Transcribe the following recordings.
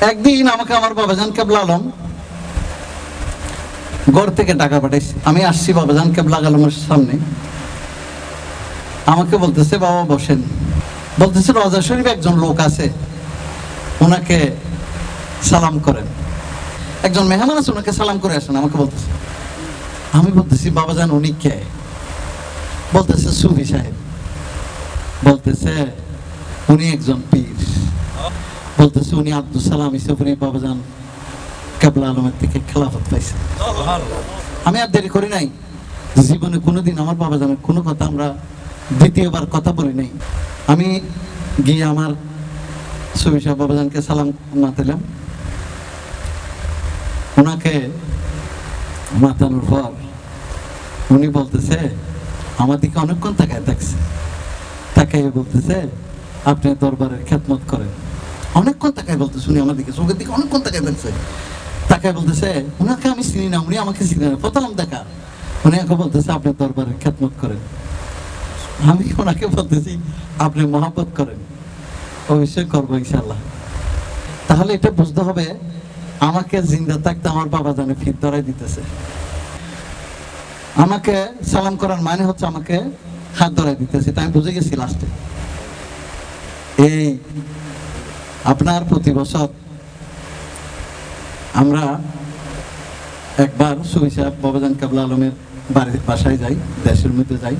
একদিন আমাকে আমার বাবাজান কেবলা আলম ঘর থেকে টাকা পাঠাইছে। আমি আসছি বাবাজান কেবলা আলমের সামনে। আমাকে বলতেছে, বাবা, বসেন। বলতেছে রজা শরীফ একজন লোক আছে। ওনাকে সালাম করেন। একজন মেহমান আছে ওনাকে সালাম করে আসেন, আমাকে বলতেছে। আমি বলতেছি বাবা বাবাজান, উনি কে? বলতেছে, সুফি সাহেব। বলতেছে, উনি একজন পীর। বলতেছে উনি আব্দুল সালাম ইসফরি বাবাজান কেবলা আলমের থেকে খেলাফত পাইছে। আমি আর দেরি করি নাই। জীবনে কোনোদিন আমার বাবাজানের কোনো কথা আমরা দ্বিতীয়বার কথা বলি নাই। আমি গিয়ে আমার সুবি সাহেব বাবাজানকে সালাম মাতালাম। ওনাকে মাতানোর পর উনি বলতেছে আমার দিকে অনেকক্ষণ তাকায় থাকছে তাকাইয়ে বলতেছে আপনি দরবারের খেদমত করেন। অনেকক্ষণ তাকায় বলতেছে উনি আমার দিকে, চোখের দিকে অনেকক্ষণ তাকায় থাকছে তাকায় বলতেছে, উনাকে আমি চিনি না, উনি আমাকে চিনি না। প্রথম দেখা। উনি আমাকে বলতেছে, আপনি দরবারের খেদমত করেন। আমি ওনাকে বলতেছি, আপনি মহাব্বত করেন। অবশ্যই করব ইনশাল্লাহ তাহলে এটা বুঝতে হবে, আমাকে জিন্দা থাকতে আমার বাবা জানে ফির ধরাই দিতেছে। আমাকে সালাম করার মানে হচ্ছে আমাকে হাত ধরাই দিতেছে। তাই আমি বুঝে গেছি লাস্টে এই আপনার প্রতি বছর আমরা একবার সুবিশা বাবাজান কাবলা আলমের বাড়ির বাসায় যাই দেশের মধ্যে যাই।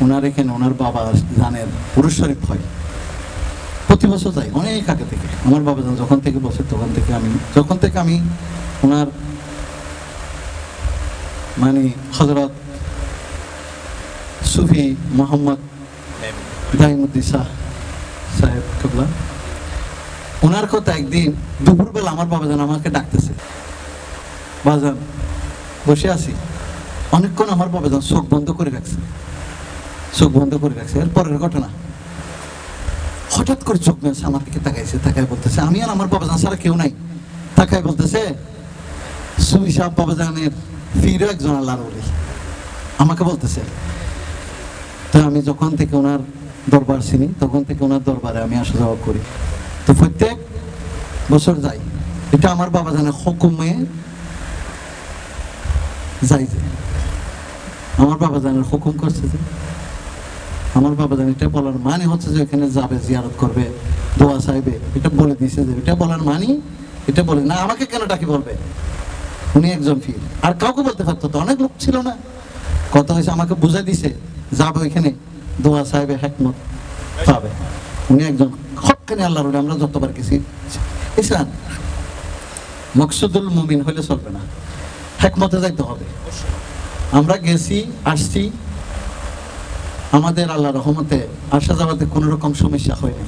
ওনার এখানে ওনার বাবা জানের পুরুষ শরীফ হয়। প্রতি বছর যাই অনেক আগে থেকে। আমার বাবা যান যখন থেকে বসে তখন থেকে আমি যখন থেকে আমি ওনার মানে হজরত সুফি মোহাম্মদ ইব্রাহিমুদ্দিন শাহ সাহেব কেবলা ওনার কথা একদিন দুপুরবেলা আমার বাবা যান আমাকে ডাকতেছে। বাজান, বসে আছি। অনেকক্ষণ আমার বাবা যান চোখ বন্ধ করে রাখছে। চোখ বন্ধ করে রাখছে, এর পরের ঘটনা। হঠাৎ করে চোখ মেলছে, আমার দিকে তাকাইছে, তাকায় বলতেছে, আমি আর আমার বাবাজান ছাড়া কেউ নাই। তাকায় বলতেছে সুবি সাহেব বাবাজানের ফিরও একজন আল্লাহর বলি আমাকে বলতেছে, তো আমি যখন থেকে ওনার দরবার চিনি, তখন থেকে ওনার দরবারে আমি আসা যাওয়া করি। তো প্রত্যেক বছর যাই। এটা আমার বাবাজানের হুকুমে যাই যে। আমার বাবাজানের হুকুম করছে যে। আমার বাবা জান, এটা বলার মানে হচ্ছে যে এখানে যাবে, জিয়ারত করবে, দোয়া চাইবে, এটা বলে দিয়েছে যে, এটা বলার মানি, এটা বলে, না, আমাকে কেন ডাকি বলবে? উনি একজন ফির আর কাউকে বলতে পারতো তো অনেক লোক ছিল না। কথা হয়েছে, আমাকে বুঝাই দিছে, যাবে ওইখানে, দোয়া সাহেবে হেকমত পাবে। উনি একজন হকানি আল্লাহর আমরা যতবার মকসুদুল মুমিন হলে চলবে না, হেকমতে যাইতে হবে। আমরা গেছি, আসছি, আমাদের আল্লাহ রহমতে আসা যাওয়াতে কোনো রকম সমস্যা হয়নি।